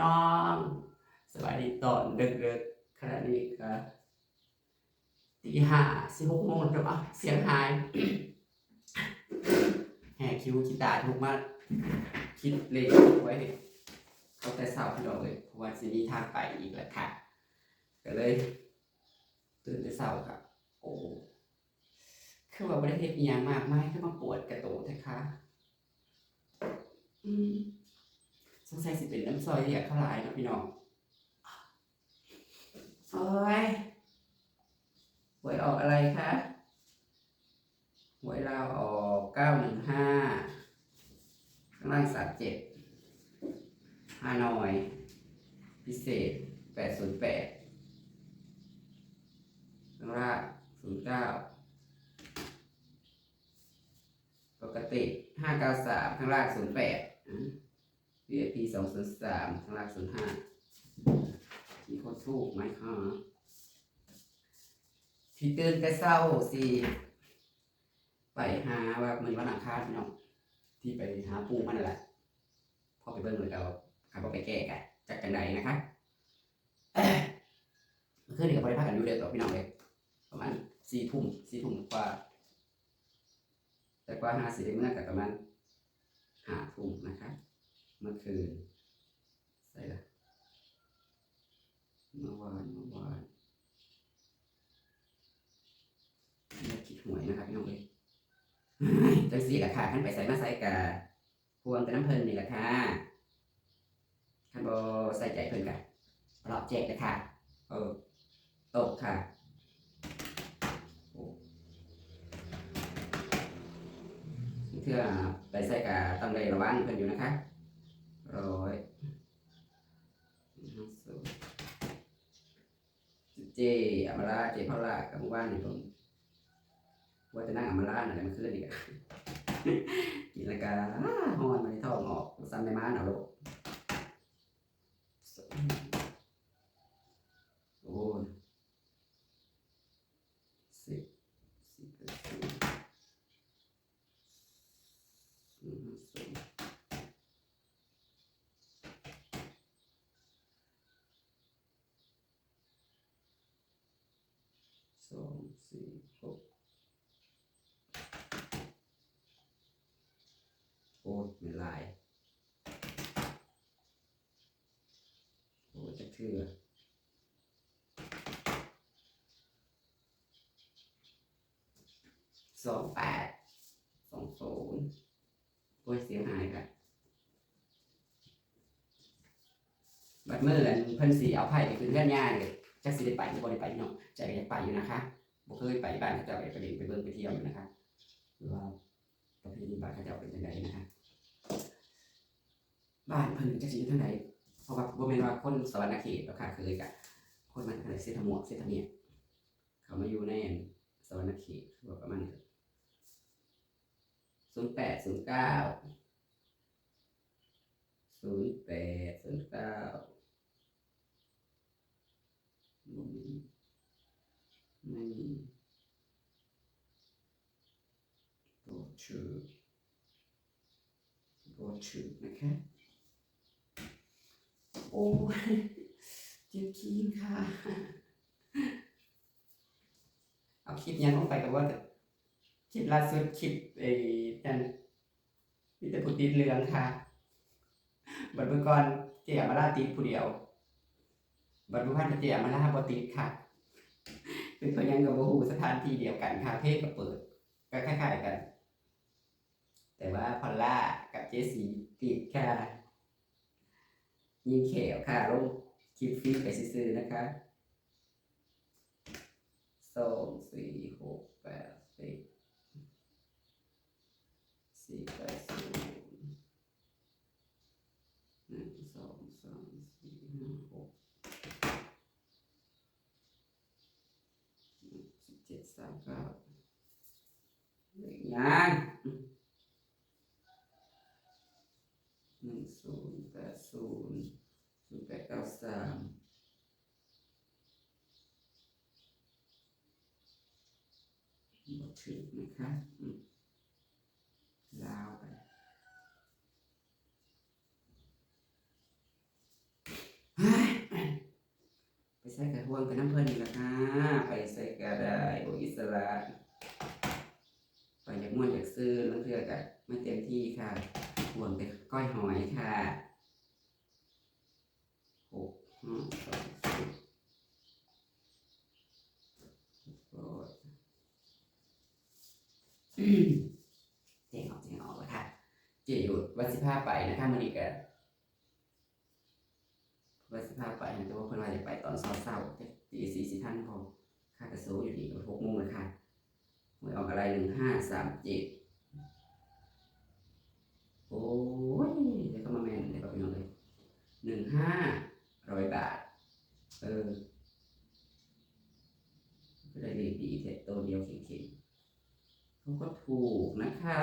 น้อง สวัสดีตอนดึกๆขณะนี้ก็ตีห้าสิบหกโมงแล้วอะเสียงหายแห่คิวคิดตาถูกมากคิดเลขไว้เขาแต่เช้าพี่น้องเลยเพราะว่าสิมีทางไปอีกแล้วค่ะ ก็เลย ตื่นแต่เช้าครับโอ้คือว่าไม่ได้เห็นอหย่างมากมายคือมาปวดกระโตกแท้ค่ะอืม สงสัยสิเป็นน้ำซอยเรียกเขาหลายเนาะพี่น้องโอ้ยหวยออกอะไรคะหวยลาวออกเก้าหนึ่งห้าข้างล่างสามเจ็ดฮานอย พิเศษแปดศูนย์แปดข้างล่างศูนย์เก้าปกติห้าเก้าสามข้างล่างศูนย์แปด VIP สองศูนย์สามข้างล่างศูนย์ห้ามีคนถูกไหมคะที่ตื่นแต่เศร้าสิไปหาว่ามันวันอังคารพี่น้องที่ไปหาปูมันนั่นแหละพอไปเบิ่งเลยเราขับรถไปแก้กันจากจังใดนะคะเมื่อคืนนี้ก็บริพากันอยู่เด็กต่อพี่น้องเลยประมาณสี่ทุ่มสี่ทุ่มกว่าแต่กว่าห้าสิบเมื่อกับประมาณห้าทุ่มนะครับ เมื่อคืนใส่ละเมื่อวานเมื่อวานอยากคิดหวยนะครับพี่น้องเอ้ยจังสี่ละค่ะขั้นไปใส่มาใส่กะพวงแต่น้ำเพลินนี่แหละค่ะขั้นบใส่ใจเพลินกะปลอบแจกเลยค่ะเออตกค่ะเพื่อไปใส่กะต้องได้ระวังเพิ่นอยู่นะคะ ร้อยห้าสิบเจ อมาเจพอลากับหมู่บ้านนี่ผมว่าจะนั่งอมาลาน่ะมันขึ้นอีกอะกินละกาห้อนมาในท้องออกซ้ำในม้านเอาลูกโอ้ยสิบสิบเอ็ดสิบสิบห้าสิบ สองสี่หกโอ้ยไม่ลาย โอ้จะเถื่อสองแปดสองศูนย์โอ้ยเสียหายกันบัดมือกันเพิ่นสีเอาไผ่ไปขึ้นเงื่อนย่างเลย จักสิได้ไปหรือบ่ได้ไปพี่น้องใจก็อยากไปอยู่นะคะบ่เคยไปบ้านเขาเจะไปประเด็นไปเบิ่งไปเที่ยวอยู่นะคะหรือว่าประเพณีบ้านเขาเจะเป็นยังไงนะคะบ้านเพิ่นจะสิอยู่ทางไหนเพราะว่าบ่แม่นว่าคนสวรรณเขตหรอกค่ะเคยกะคนมันทางไหนเสถหมวกเสถเมียเขามาอยู่ในสวรรณเขตคือว่าประมาณนี้ศูนย์แปดศูนย์เก้าศูนย์แปดศูนย์เก้า ไม่มีตัวชื่อตัวชื่อนะคะโอ้เจ็บขี้ค่ะ เอาคลิปยังลงไปกับว่าคลิปล่าสุดคลิปไอ้นั่นมีแต่ผู้ติดเรืองค่ะบัดเมื่อก่อนเจียมาลาติดผู้เดียว บัดเมื่อพันเจียมาลาบติดค่ะเป็นตัวยังกับโบหูสถานที่เดียวกันคาเฟ่ก็เปิด ก็คล้ายๆกัน แต่ว่าพอลล่ากับเจสีติดค่ะ ยิงเขียวค่ะลงคลิปฟีดไปซื้อนะคะสองสี่หกแปดสิบสี่แปดศูนย์หนึ่งสองสามสี่ห้าหก สิบเจ็ดสามเก้า เหลืออีกยังหนึ่งศูนย์แปดศูนย์ศูนย์แปดเก้าสามบทถึกนะคะลาวไปห่วงกับน้ำเพลินนี่ละค่ะ ไปใส่กระไดโออิสระไปอยากม่วนอยากซื้อแล้วเพื่อกัน ไม่เต็มที่ค่ะห่วงแต่ก้อยหอยค่ะหกห้าสองสิบโอ้ยอืมเจ๋งออกเจ๋งออกแล้วค่ะ เจอยู่วัดสิพาไปนะคะมันอีกอะวัดสิพาไปนะแต่ว่าเพิ่นว่าจะไปตอนเช้าๆตีสี่สิท่านพอค่ากระสูอยู่ดีกับหกโมงเลยค่ะหวยออกอะไรหนึ่งห้าสามเจ็ดโอ้ยเดี๋ยวก็มาแมนเดี๋ยวก็ไปนอนเลยหนึ่งห้าร้อยบาท เออก็ได้เลขดีแต่ตัวเดียวเข่งๆเขาก็ ถูกนะคะ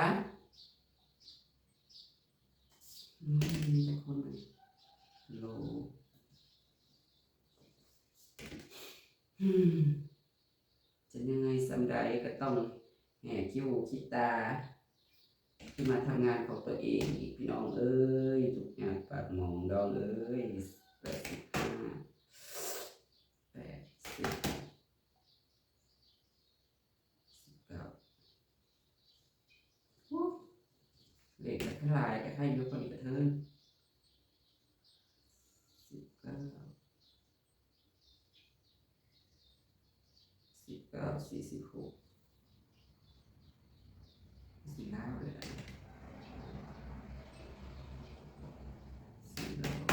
มีแต่คนโลจะยังไงสำใดก็ต้องแห่คิ้วคิดตาที่มาทำงานของตัวเองอีกพี่น้องเอ้ยทุกอย่างปากมองดองเอ้ยแปดสิบห้าแปดสิบสิบเก้าโอ้ เลขกระลายกระไทยยกคนอีกเทินสิบเก้าสิบเก้าสี่สิบหกสี่ล้ำเลยนะสี่ล้าว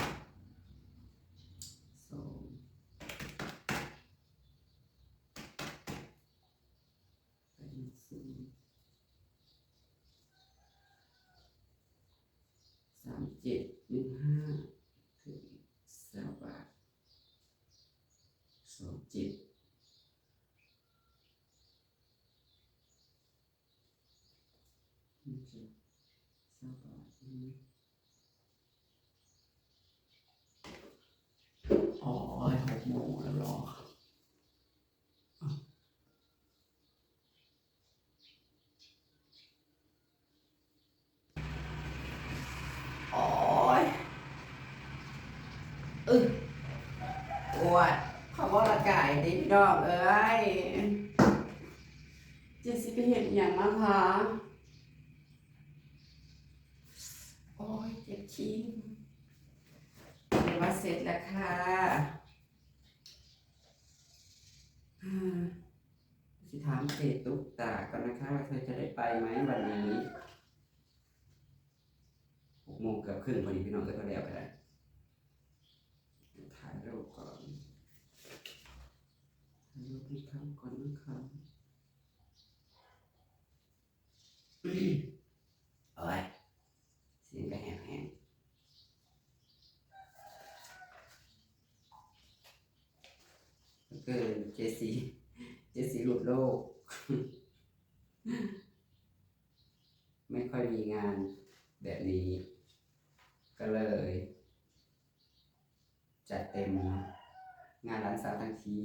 สองเป็นศูนย์ สามเจ็ดหนึ่งห้าถึงสามบาทสองเจ็ดหนึ่งเจ็ดสามบาทอืมอ๋อหกโมงแล้วรออะโอ้ยเออปวดขอบอกละกาย ดิดอกเอ้ยเจสสิไปเห็นอย่างมาคะโอ้ยเจ็บชิ้เดี๋ยวว่าเสร็จแล้วค่ะสิถามเศษตุกตาก่อนนะคะว่าเธอจะได้ไปไหมวันนี้หกโมงเกือบครึ่งพอดีพี่น้องก็ต้แล้วไปแล้วถ่ายรูปก่อน ยรูปพี่คำก่อนนะครับเอาไว้เสียงก็แหบๆแล้วก็เจสีเจสีหลุดโลก ไม่ค่อยมีงานแบบนี้ ก็เลย จัดเต็มงานร้านสาวทั้งที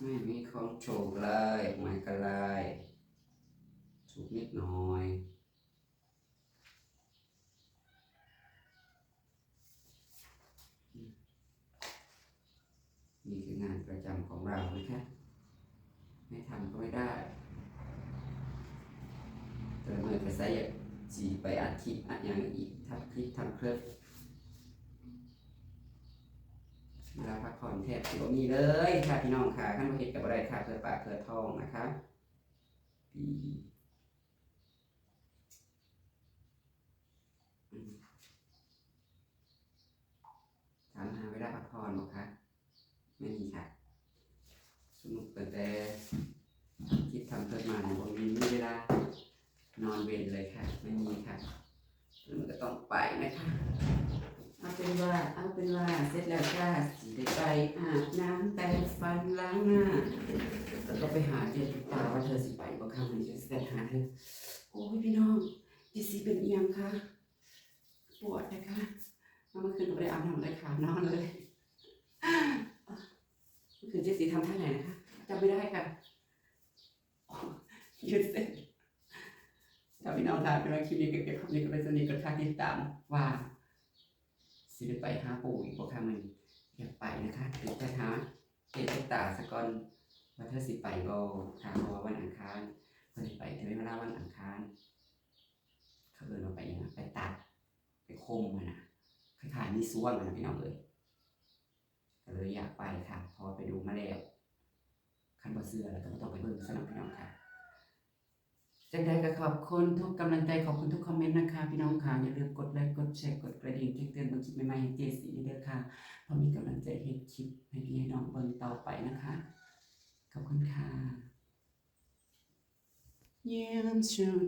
ไม่มีของโชคเลยไม่กระไรถูกนิดหน่อยนี่คืองานประจำของเรานะคะไม่ทำก็ไม่ได้แต่เมื่อไปใส่จีไปอัดคลิปอัดอย่างอีกทำคลิปทำเคลิป เวลาพักผ่อนแทบจะบ่มีเลยค่ะพี่น้องค่ะขั้นมาเห็ดกับอะไรค่ะเพื่อปากเพื่อทองนะคะปีถามหาเวลาพักผ่อนบอคะไม่มีค่ะ สนุกแต่แต่คิดทำเพิ่มมาเนี่ยผมมีเวลานอนเวรเลยค่ะ ไม่มีค่ะแล้วมันก็ต้องไปนะคะ เอาเป็นว่า เอาเป็นว่า เสร็จแล้วค่ะ สิไปอาบน้ำแต่งฟันล้างหน้า แล้วก็ไปหาเจตุตาว่าเธอสิไปบ่ค่ะมันจะเสร็จหาเธอโอ้ยพี่น้องดิสิเป็นเอียงค่ะ ปวดนะคะเอามื่อคืนเราไปอาบน้ำเลยค่ะนอนเลยเมื่อคืนเจสซี่ทำท่าไหนนะคะจำไม่ได้ค่ะยืดเส้นถ้าพี่น้องทานเป็นว่าคลิปนี้ก็เก็บคำนี้ก็เป็นสนิทกับค่าติดตามว่าสิได้ไปหาปู่อีกบ่ค่ะมัน อยากไปนะคะถึงจะหาเจตตาสกอนว่าเธอสิไปบ่ค่ะเพราะว่าวันอังคารเพิ่นสิไปถึงเวลาวันอังคารเขาเอิ้นว่าไปยังอะไปตัดไปคมมันนะคล้ายๆมีส่วงนะพี่น้องเอ้ยก็เลยอยากไปค่ะ พอไปดูมาแล้วคันบ่เชื่อแล้วก็ต้องไปเบิ่งสนับพี่น้องค่ะ จังใดก็ขอบคุณทุกกำลังใจขอบคุณทุกคอมเมนต์นะคะพี่น้องค่ะอย่าลืมกดไลค์กดแชร์กดกระดิ่งแจ้งเตือนบางคลิปใหม่ๆให้เจสีเด้อค่ะเพราะมีกำลังใจเห็นคลิปให้พี่ให้น้องเบิ่งต่อไปนะคะขอบคุณค่ะ Yeah, I'm sure.